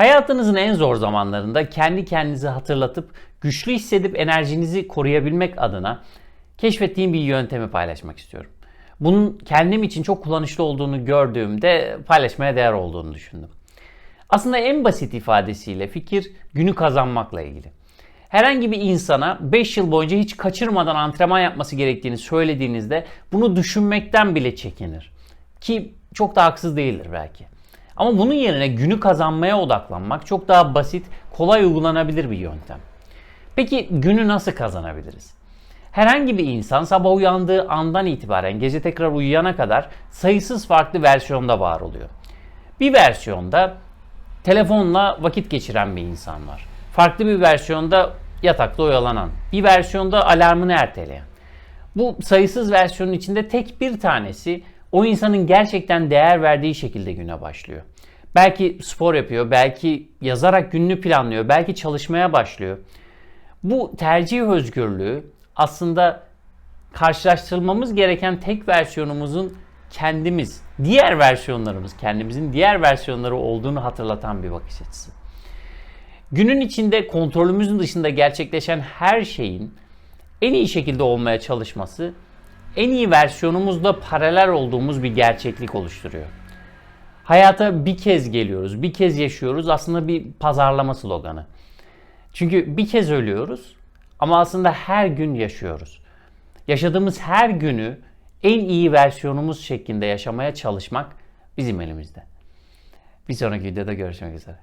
Hayatınızın en zor zamanlarında kendi kendinizi hatırlatıp güçlü hissedip enerjinizi koruyabilmek adına keşfettiğim bir yöntemi paylaşmak istiyorum. Bunun kendim için çok kullanışlı olduğunu gördüğümde paylaşmaya değer olduğunu düşündüm. Aslında en basit ifadesiyle fikir günü kazanmakla ilgili. Herhangi bir insana 5 yıl boyunca hiç kaçırmadan antrenman yapması gerektiğini söylediğinizde bunu düşünmekten bile çekinir. Ki çok da haksız değildir belki. Ama bunun yerine günü kazanmaya odaklanmak çok daha basit, kolay uygulanabilir bir yöntem. Peki günü nasıl kazanabiliriz? Herhangi bir insan sabah uyandığı andan itibaren gece tekrar uyuyana kadar sayısız farklı versiyonda var oluyor. Bir versiyonda telefonla vakit geçiren bir insan var. Farklı bir versiyonda yatakta oyalanan, bir versiyonda alarmını erteleyen. Bu sayısız versiyonun içinde tek bir tanesi o insanın gerçekten değer verdiği şekilde güne başlıyor. Belki spor yapıyor, belki yazarak gününü planlıyor, belki çalışmaya başlıyor. Bu tercih özgürlüğü aslında karşılaştırmamız gereken tek versiyonumuzun kendimiz, diğer versiyonlarımız, kendimizin diğer versiyonları olduğunu hatırlatan bir bakış açısı. Günün içinde kontrolümüzün dışında gerçekleşen her şeyin en iyi şekilde olmaya çalışması en iyi versiyonumuzla paralel olduğumuz bir gerçeklik oluşturuyor. Hayata bir kez geliyoruz, bir kez yaşıyoruz aslında bir pazarlama sloganı. Çünkü bir kez ölüyoruz ama aslında her gün yaşıyoruz. Yaşadığımız her günü en iyi versiyonumuz şeklinde yaşamaya çalışmak bizim elimizde. Bir sonraki videoda görüşmek üzere.